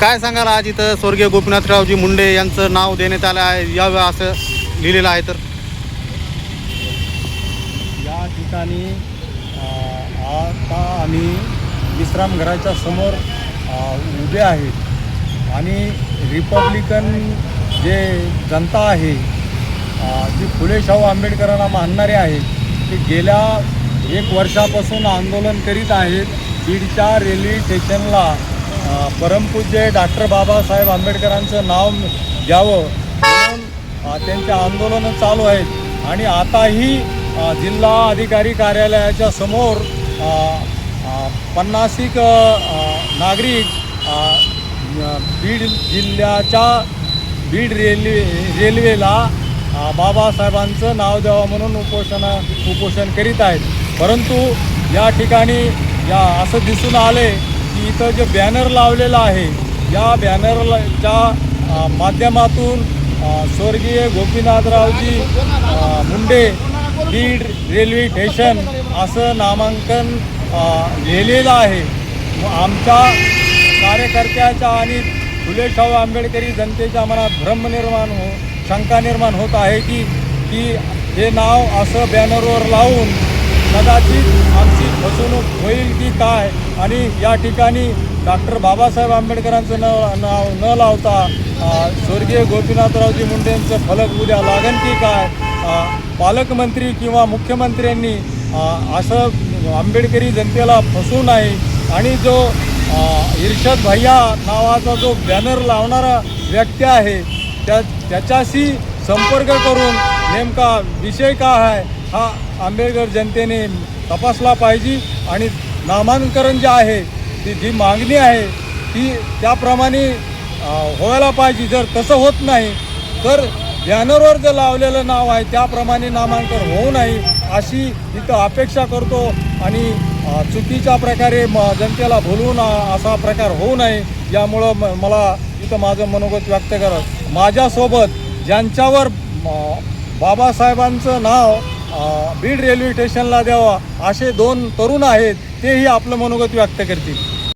काय सांगाल आज इथं स्वर्गीय गोपीनाथरावजी मुंडे यांचं नाव देण्यात आलं आहे? यावं असं लिहिलेलं आहे तर. या ठिकाणी अ, आता आम्ही विश्रामघराच्या समोर अ, उभे आहेत आणि रिपब्लिकन जे जनता आहे अ, जी फुले शाहू आंबेडकरांना मानणारे आहेत ते गेल्या एक वर्षापासून आंदोलन करीत आहेत. बीडच्या रेल्वे स्टेशनला परमपूज्य डॉक्टर बाबासाहेब आंबेडकरांचं नाव द्यावं म्हणून त्यांचे आंदोलनं चालू आहेत. आणि आताही जिल्हा अधिकारी कार्यालयाच्या समोर पन्नासिक नागरिक बीड जिल्ह्याच्या बीड रेल्वे रेल्वेला बाबासाहेबांचं नाव द्यावं म्हणून उपोषण उपोषण करीत आहेत. परंतु या ठिकाणी या असं दिसून आले की इथं जे बॅनर लावलेलं आहे या बॅनरच्या माध्यमातून स्वर्गीय गोपीनाथरावजी मुंडे बीड रेल्वे स्टेशन असं नामांकन लिहिलेलं आहे. आमच्या कार्यकर्त्याच्या आणि फुले शाहू आंबेडकरी जनतेच्या मनात भ्रम निर्माण हो शंका निर्माण होत आहे की की हे नाव असं बॅनरवर लावून कदाचित आमची फसवणूक होईल की काय? आणि या ठिकाणी डॉक्टर बाबासाहेब आंबेडकरांचं न नाव न लावता स्वर्गीय गोपीनाथरावजी मुंडेंचं फलक उद्या लागन की काय? पालकमंत्री किंवा मुख्यमंत्र्यांनी असं आंबेडकरी जनतेला फसू नये. आणि जो अ, इर्षद भैया नावाचा जो बॅनर लावणारा व्यक्ती आहे त्या त्याच्याशी संपर्क करून नेमका विषय का आहे हा आंबेडकर जनतेने तपासला पाहिजे आणि नामांकरण जे आहे ती जी मागणी आहे ती त्याप्रमाणे व्हायला पाहिजे. जर तसं होत नाही तर बॅनरवर जे लावलेलं नाव आहे त्याप्रमाणे नामांकन होऊ नये अशी इथं अपेक्षा करतो. आणि चुकीच्या प्रकारे म जनतेला भुलवून असा प्रकार होऊ नये यामुळं म मला इथं माझं मनोगत व्यक्त करत माझ्यासोबत ज्यांच्यावर बाबासाहेबांचं नाव बीड रेल्वे स्टेशनला द्यावा असे दोन तरुण आहेत तेही आपलं मनोगत व्यक्त करतील.